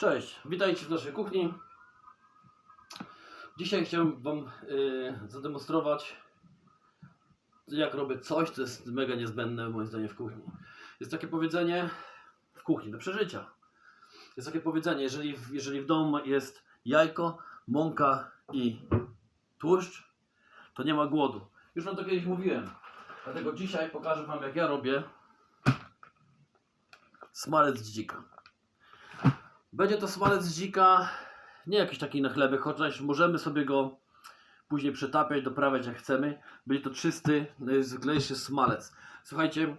Cześć, witajcie w naszej kuchni. Dzisiaj chciałem Wam y, zademonstrować, jak robię coś, co jest mega niezbędne moim zdaniem w kuchni. Jest takie powiedzenie w kuchni, do przeżycia. Jest takie powiedzenie, jeżeli, jeżeli w domu jest jajko, mąka i tłuszcz, to nie ma głodu. Już Wam to kiedyś mówiłem. Dlatego dzisiaj pokażę Wam, jak ja robię smalec dzika. Będzie to smalec dzika, nie jakiś taki na chleby, chociaż możemy sobie go później przetapiać, doprawiać jak chcemy. Będzie to czysty, najzwyklejszy smalec. Słuchajcie,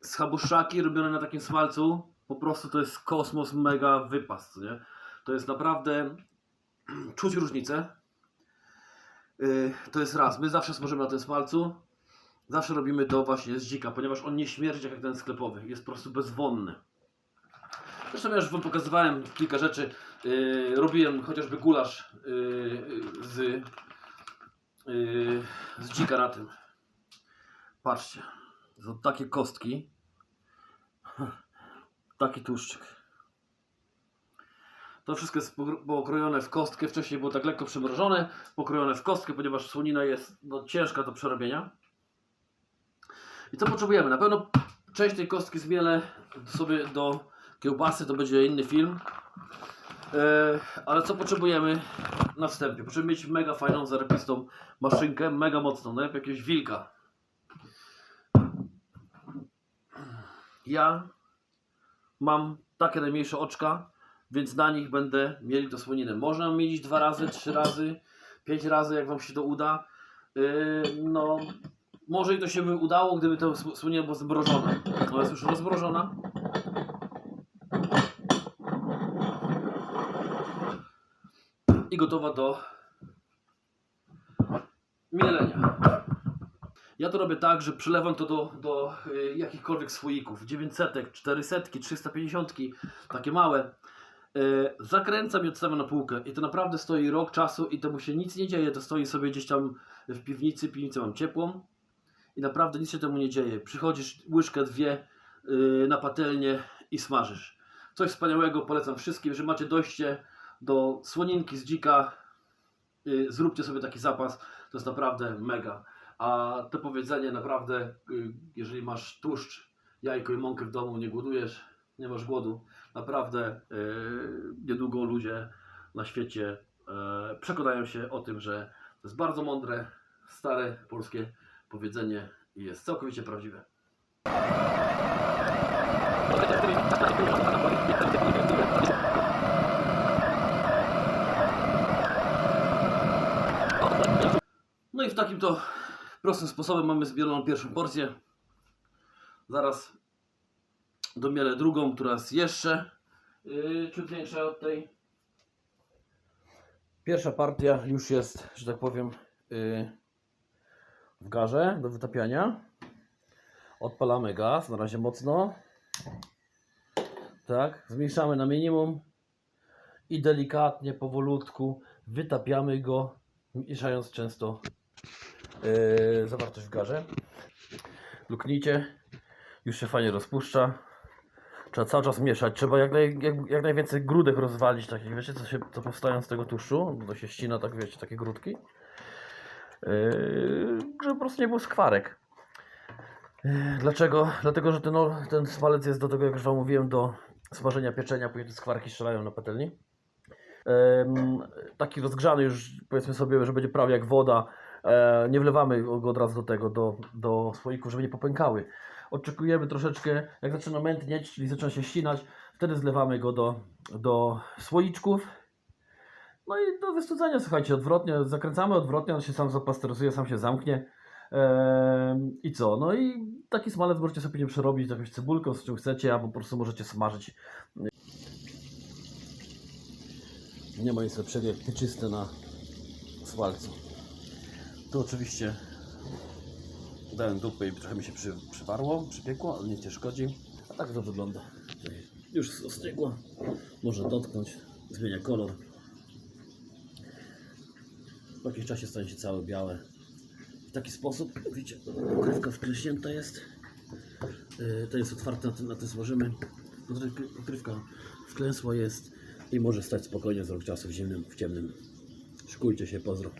schabuszaki robione na takim smalcu, po prostu to jest kosmos, mega wypas, nie? To jest naprawdę, czuć różnicę. Yy, to jest raz, my zawsze smażymy na tym smalcu, zawsze robimy to właśnie z dzika, ponieważ on nie śmierdzi jak ten sklepowy, jest po prostu bezwonny. Zresztą ja już Wam pokazywałem kilka rzeczy. Yy, robiłem chociażby gulasz yy, z, yy, z dzika na tym. Patrzcie. Są takie kostki. Taki tłuszczyk. To wszystko jest pokro- pokrojone w kostkę. Wcześniej było tak lekko przymrożone, pokrojone w kostkę, ponieważ słonina jest no, ciężka do przerobienia. I co potrzebujemy? Na pewno część tej kostki zmielę sobie do kiełbasy, to będzie inny film. E, ale co potrzebujemy na wstępie? Potrzebujemy mieć mega fajną, zarepistą maszynkę, mega mocną, najlepiej jakiegoś wilka. Ja mam takie najmniejsze oczka, więc na nich będę mieli to słoninę. Można mielić dwa razy, trzy razy, pięć razy, jak Wam się to uda. E, no, może i to się by udało, gdyby to słonina była zmrożona. Ona jest już rozmrożona. i gotowa do mielenia. Ja to robię tak, że przelewam to do, do y, jakichkolwiek słoików. 900, 400, 350, takie małe. Y, zakręcam i odstawiam na półkę. I to naprawdę stoi rok czasu i to mu się nic nie dzieje. To stoi sobie gdzieś tam w piwnicy. Piwnicę mam ciepłą. I naprawdę nic się temu nie dzieje. Przychodzisz łyżkę, dwie y, na patelnię i smażysz. Coś wspaniałego, polecam wszystkim, że macie dojście do słoninki z dzika, y, zróbcie sobie taki zapas, to jest naprawdę mega. A to powiedzenie naprawdę, y, jeżeli masz tłuszcz, jajko i mąkę w domu, nie głodujesz, nie masz głodu, naprawdę y, niedługo ludzie na świecie y, przekonają się o tym, że to jest bardzo mądre, stare polskie powiedzenie i jest całkowicie prawdziwe. No i w takim to prostym sposobem mamy zbieroną pierwszą porcję. Zaraz domielę drugą, która jest jeszcze yy, większa od tej. Pierwsza partia już jest, że tak powiem, yy, w garze do wytapiania. Odpalamy gaz, na razie mocno. Tak, zmniejszamy na minimum i delikatnie, powolutku wytapiamy go, mieszając często yy, zawartość w garze. Luknijcie, już się fajnie rozpuszcza. Trzeba cały czas mieszać. Trzeba jak, naj, jak, jak najwięcej grudek rozwalić, takich wiecie, co, się, co powstają z tego tłuszczu, bo to się ścina, tak wiecie, takie grudki. Yy, żeby po prostu nie był skwarek. Yy, Dlaczego? Dlatego, że ten, ten smalec jest do tego, jak już Wam mówiłem, do smażenia pieczenia, później te skwarki strzelają na patelni. Em, taki rozgrzany już powiedzmy sobie, że będzie prawie jak woda. E, nie wlewamy go od razu do tego, do, do słoików, żeby nie popękały. Oczekujemy troszeczkę, jak zaczyna mętnieć, czyli zaczyna się ścinać, wtedy zlewamy go do, do słoiczków. No i do wystudzenia, słuchajcie, odwrotnie, zakręcamy odwrotnie, on się sam zapasteryzuje, sam się zamknie. I co? No i taki smalec możecie sobie przerobić z jakąś cebulką, z czym chcecie, albo po prostu możecie smażyć nie ma nic lepszego jak pieczyste na swalcu. Tu oczywiście dałem dupę i trochę mi się przy, przywarło, przypiekło, ale nic nie szkodzi. A tak to wygląda. Już ostygło. Można dotknąć, zmienia kolor. Po jakimś czasie stanie się całe białe. W taki sposób, widzicie, pokrywka wklęśnięta jest. Yy, To jest otwarte, na tym, na tym złożymy. Pokrywka wklęsła jest i może stać spokojnie z rok czasu w zimnym, w ciemnym. Szykujcie się, pozdro.